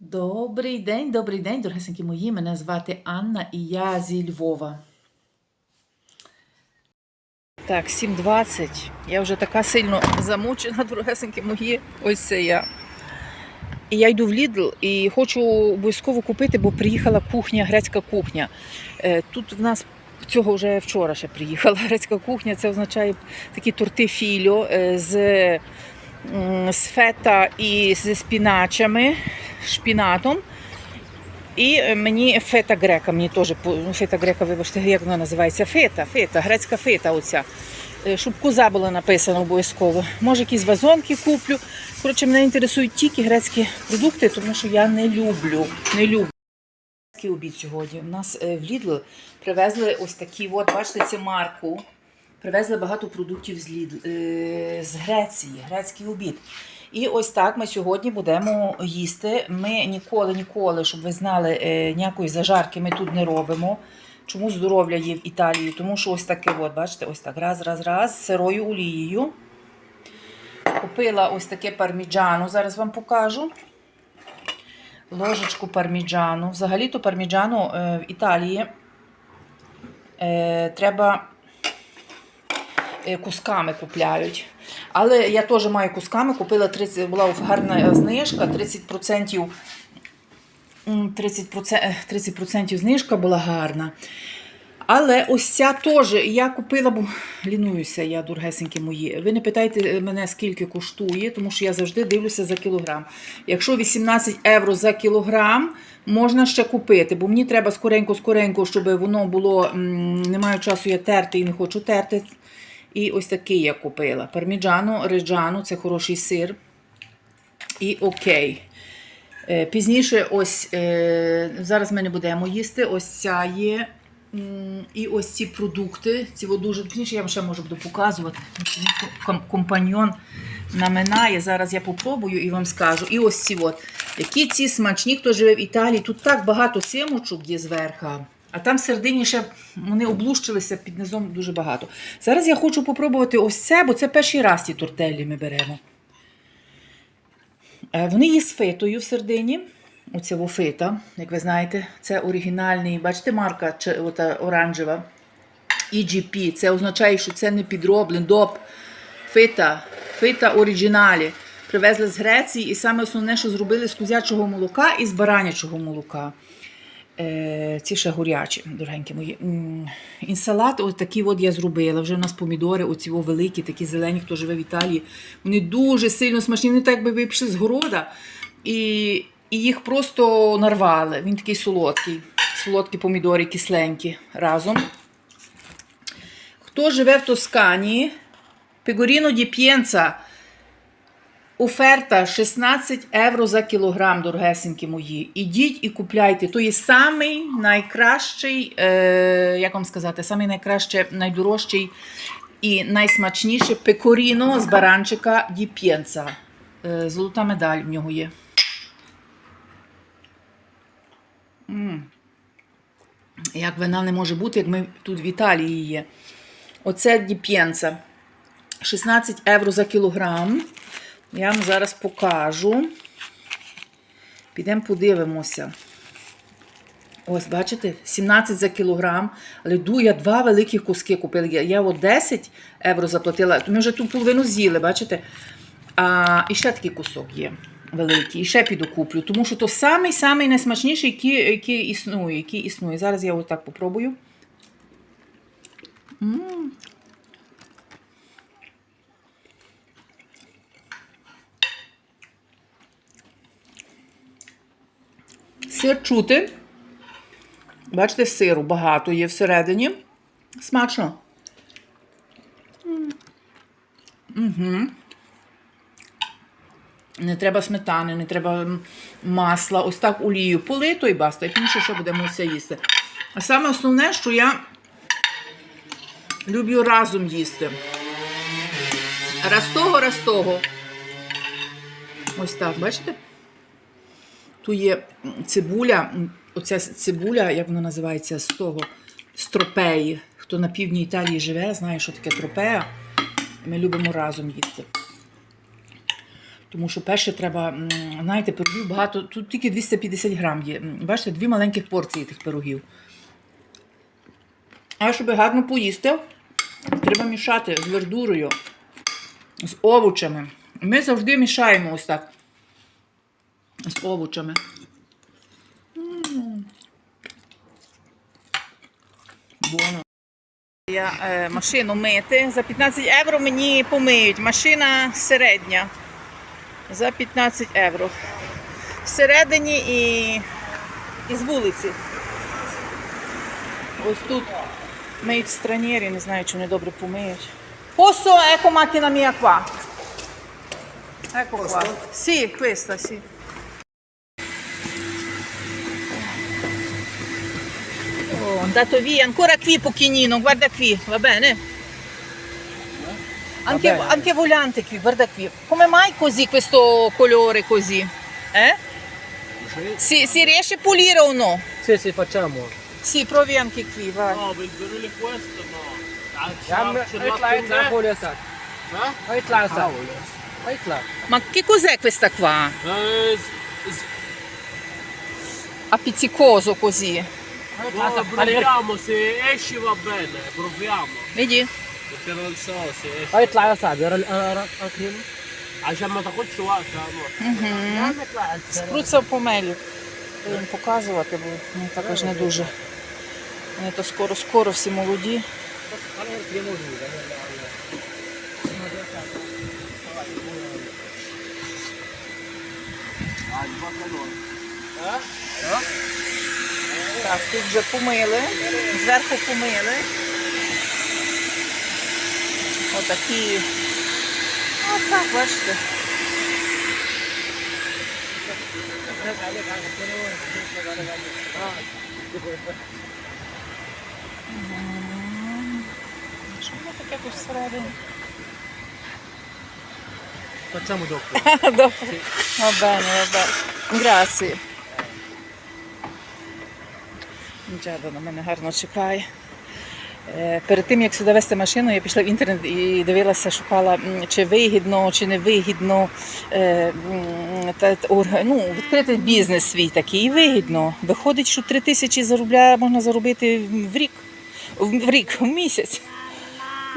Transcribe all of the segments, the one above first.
Добрий день, добрий день, дорогесенькі мої. Мене звати Анна і я зі Львова. Так, 7.20. Я вже така сильно замучена, дорогесенькі мої. Ось це я. І я йду в Lidl і хочу обов'язково купити, бо приїхала кухня, грецька кухня. Е, Тут в нас цього вже вчора ще приїхала грецька кухня. Це означає такі торти фільо е, з, з фета і з спіначами, шпінатом. І е, мені фета грека, мені теж ну, фета грека, вибачте, як вона називається? Фета, фета, грецька фета оця. Е, Щоб коза було написано обов'язково. Може, якісь вазонки куплю. Коротше, мене інтересують тільки грецькі продукти, тому що я не люблю. Не люблю. Обід сьогодні. У нас е, в Lidl привезли ось такі, от, бачите, це марку. Привезли багато продуктів з, Lidl, е, з Греції, грецький обід. І ось так ми сьогодні будемо їсти. Ми ніколи, ніколи, щоб ви знали, е, ніякої зажарки ми тут не робимо. Чому здоров'я є в Італії? Тому що ось таке, от, бачите, ось так, раз, раз, раз, з сирою олією. Купила ось таке парміджану, зараз вам покажу. Ложечку парміджану. Взагалі-то парміджану е, в Італії треба кусками купляють. Але я теж маю кусками, купила 30, була гарна знижка, 30%, 30%, 30% знижка була гарна. Але ось ця теж я купила, бо лінуюся я, дорогесенькі мої. Ви не питайте мене, скільки коштує, тому що я завжди дивлюся за кілограм. Якщо 18 євро за кілограм, можна ще купити, бо мені треба скоренько-скоренько, щоб воно було. Не маю часу я терти і не хочу терти. І ось такий я купила. Парміджано, реджано, це хороший сир. І окей. Е, Пізніше, ось е, зараз ми не будемо їсти. Ось ця є. І ось ці продукти. Ці дуже пізніше я вам ще можу буду показувати. Ком- Компаньйон наминає. Зараз я попробую і вам скажу. І ось ці от. Які ці смачні, хто живе в Італії. Тут так багато семочок є зверха. А там всередині ще вони облущилися під низом дуже багато. Зараз я хочу попробувати ось це, бо це перший раз ті тортелі ми беремо. Е, Вони є з фетою всередині. Оце вофита, як ви знаєте, це оригінальний, бачите, марка ота оранжева. EGP. Це означає, що це не підроблений доп. Фита, фита оригіналі. Привезли з Греції, і саме основне, що зробили з козячого молока і з баранячого молока. Е, ці ще горячі, дорогенькі мої. Інсалат, ось такий от я зробила. Вже у нас помідори, оці о великі, такі зелені, хто живе в Італії. Вони дуже сильно смачні. Вони так би ви з города і, і їх просто нарвали. Він такий солодкий. Солодкі помідори, кисленькі разом. Хто живе в Тоскані, Пегоріно ді П'єнца. Оферта 16 євро за кілограм, дорогесенькі мої. Ідіть і купляйте. То є самий найкращий, е, як вам сказати, самий найкраще, найдорожчий і найсмачніший пекоріно з баранчика ді П'єнца. Е, золота медаль в нього є. М. Як вина не може бути, як ми тут в Італії є. Оце ді П'єнца. 16 євро за кілограм. Я вам зараз покажу. Підемо подивимося. Ось, бачите, 17 за кілограм. Але я два великі куски купила. Я, я от 10 євро заплатила. Ми вже ту половину з'їли, бачите? А, і ще такий кусок є великий. І ще піду куплю. Тому що то самий-самий найсмачніший, який, який існує. Який існує. Зараз я ось так попробую. М. Сир чути. Бачите, сиру багато є всередині. Смачно. Угу. Не треба сметани, не треба масла. Ось так олію полито і баста. І пізніше ще будемо все їсти. А саме основне, що я люблю разом їсти. Раз того, раз того. Ось так, бачите? Тут є цибуля, оця цибуля, як вона називається, з того, з тропеї. Хто на півдні Італії живе, знає, що таке тропея. Ми любимо разом їсти. Тому що перше треба, знаєте, пирогів багато. Тут тільки 250 грам є. Бачите, дві маленьких порції тих пирогів. А щоб гарно поїсти, треба мішати з вердурою, з овочами. Ми завжди мішаємо ось так. З овочами. Боно. Я е, машину мити. За 15 євро мені помиють. Машина середня. За 15 євро. Всередині і, і з вулиці. Ось тут миють странєрі, не знаю, чи вони добре помиють. Posso, ecco macchina mia qua. Ecco qua. Sì, questa, sì. andato via, ancora qui pochinino, guarda qui, va bene? Anche, bene. anche volante qui, guarda qui. Come mai così questo colore così? Eh? Si, si, riesce a pulire o no? Sì, sì, facciamo. Sì, provi anche qui, vai. No, per il questo no. Ma che cos'è questa qua? Appizzicoso così. Guarda, proviamo, se esci va bene, proviamo. Vedi? Perché non so se esci. اطلع يسار ورا ورا اكرم عشان ما تاخدش وقت يا عمر. يا عم اطلع يسار Спруться помелю. Треба їм показувати, бо вони також не дуже. Вони то скоро-скоро всі молоді. بس خلينا الكريم موجود так, тут вже помили. Зверху помили. Отакі. Отак, бачите. Що воно таке тут всередині? facciamo dopo Добре. Va bene, va bene. Grazie. Джада на мене гарно чекає. Е, Перед тим, як сюди вести машину, я пішла в інтернет і дивилася, шукала, чи вигідно, чи не вигідно е, ну, відкрити бізнес свій такий. Вигідно. Виходить, що 3 тисячі заробляє, можна заробити в рік, в рік, в місяць.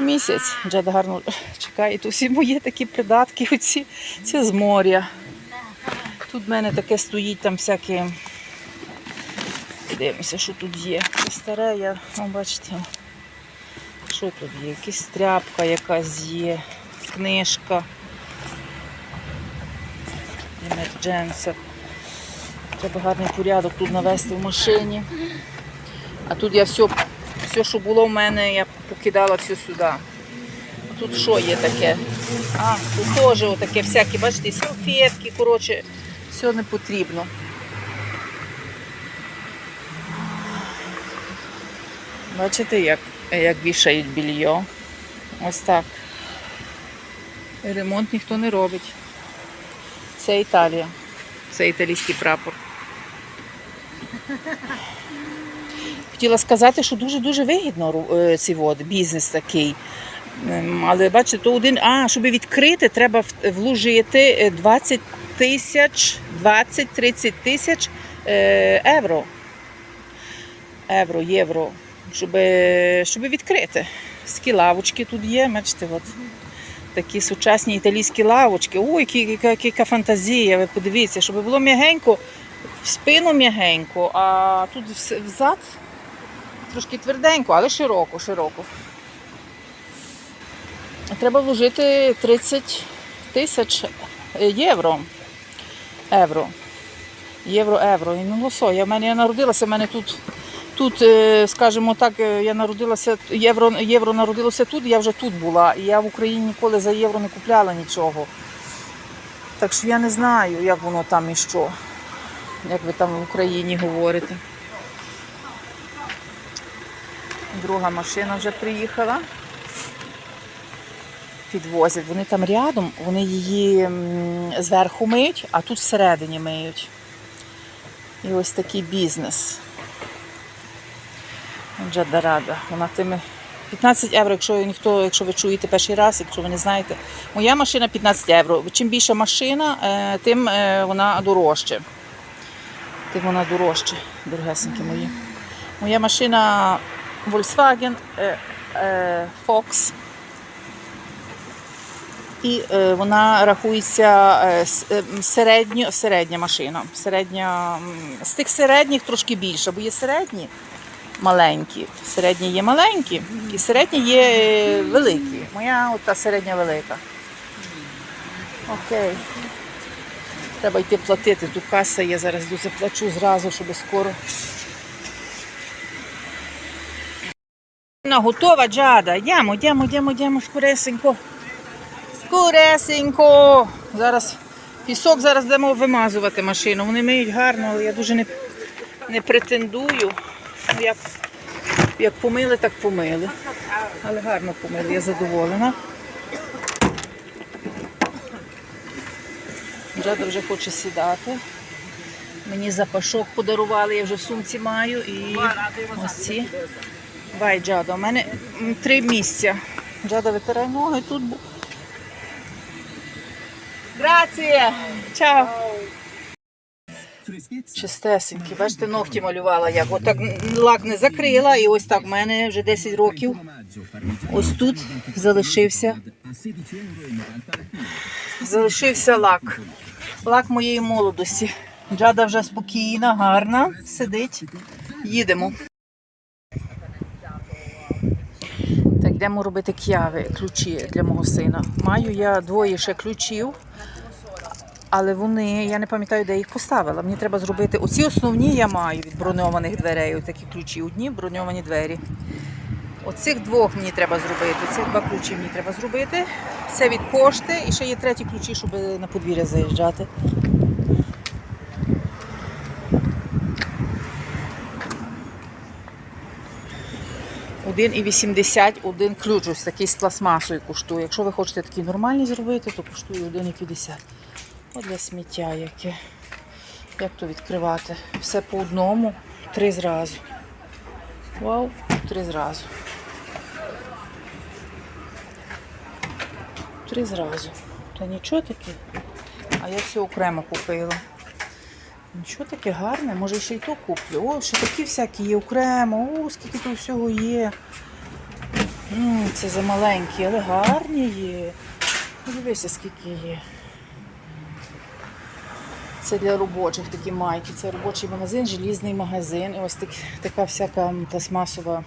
Місяць. Джада гарно чекає. Тут всі мої такі придатки, оці, це з моря. Тут в мене таке стоїть там всяке. Дивимося, що тут є. Це старе, я, ну, бачите, що тут є? Якась тряпка якась є, книжка. Емердженса. Треба гарний порядок тут навести в машині. А тут я все, все, що було в мене, я покидала все сюди. Тут що є таке? А, тут теж таке всякі, бачите, салфетки, коротше, все не потрібно. Бачите, як, як вішають більйо. Ось так. Ремонт ніхто не робить. Це Італія. Це італійський прапор. Хотіла сказати, що дуже-дуже вигідно е, ці води, бізнес такий. Ем, Але бачите, то один. А, щоб відкрити, треба вложити е, 20 тисяч, 20-30 тисяч е, євро. Євро, євро. Щоб, е, щоб відкрити. Такі лавочки тут є, бачите, от. Такі сучасні італійські лавочки. Ой, яка, яка, фантазія, ви подивіться, щоб було м'ягенько, в спину м'ягенько, а тут взад трошки тверденько, але широко, широко. Треба вложити 30 тисяч євро. Євро. Євро, євро. І ну лосо. Я в мене я народилася, в мене тут, тут, е, скажімо так, е, я народилася, євро, євро народилося тут, я вже тут була. І я в Україні ніколи за євро не купляла нічого. Так що я не знаю, як воно там і що. Як ви там в Україні говорите. Друга машина вже приїхала. Підвозять. Вони там рядом, вони її зверху миють, а тут всередині миють. І ось такий бізнес. Джадарада. Вона тими 15 євро, якщо ніхто, якщо ви чуєте перший раз, якщо ви не знаєте. Моя машина 15 євро. Чим більша машина, е, тим е, вона дорожче. Тим вона дорожче, дорогесенькі мої. Моя машина Volkswagen е, Fox. І вона рахується середньо, середня машина. Середня, з тих середніх трошки більше, бо є середні маленькі. Середні є маленькі, і середні є е, великі. Моя от та середня велика. Окей. Треба йти платити. Тут каса є, зараз йду заплачу зразу, щоб скоро. Готова, Джада. Йдемо, йдемо, йдемо, йдемо скоресенько. Скоресенько. Зараз пісок зараз будемо вимазувати машину. Вони миють гарно, але я дуже не, не претендую. Ну, Як, як помили, так помили. Але гарно помили, я задоволена. Джада вже хоче сідати. Мені запашок подарували, я вже в сумці маю і ось ці. Бай, Джада, у мене три місця. Джада, витирай ноги тут. Грація! Чао! Чистесенькі, бачите, ногті малювала як. Отак лак не закрила, і ось так в мене вже 10 років. Ось тут залишився. Залишився лак. Лак моєї молодості. Джада вже спокійна, гарна, сидить. Їдемо. Так, йдемо робити к'яви, ключі для мого сина. Маю я двоє ще ключів, але вони, я не пам'ятаю, де їх поставила. Мені треба зробити. Оці основні я маю від броньованих дверей. Ось такі ключі. Одні броньовані двері. Оцих двох мені треба зробити. Ці два ключі мені треба зробити. Це від пошти і ще є треті ключі, щоб на подвір'я заїжджати. Один і 80, один ключ ось такий з пластмасою коштує. Якщо ви хочете такі нормальні зробити, то коштує 1,50. От для сміття яке. Як то відкривати? Все по одному, три зразу. Вау, три зразу. Три зразу. Та нічого таке. А я все окремо купила. Нічого таке гарне, може ще й то куплю. О, ще такі всякі є окремо. О, скільки тут всього є. М, Це замаленькі, але гарні є. Дивися, скільки є. Це для робочих такі майки. Це робочий магазин, желізний магазин. І ось так, така всяка пластмасова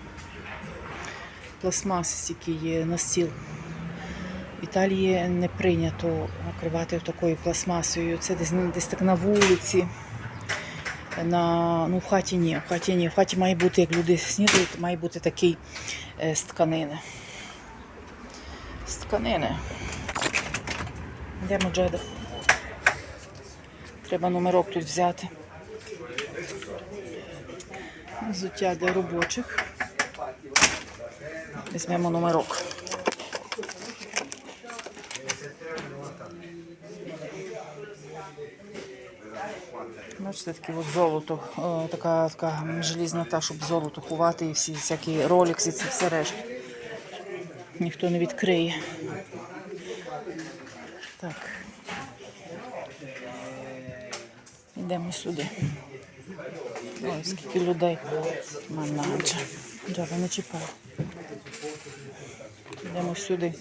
пластмаси стільки є на стіл. В Італії не прийнято накривати такою пластмасою. Це десь, десь так на вулиці. На, ну, в хаті ні, в хаті ні. В хаті має бути, як люди снідають, має бути такий е, з тканини. З тканини. Йдемо, Джеда. Треба номерок тут взяти. Взуття для робочих. Візьмемо номерок. Бачите, таке от золото, о, така, така желізна та, щоб золото ховати і всі всякі ролікси, це все решта. Ніхто не відкриє. Так. Йдемо сюди. Ой, скільки людей. Манаджа. Джаба не чіпає. Йдемо сюди.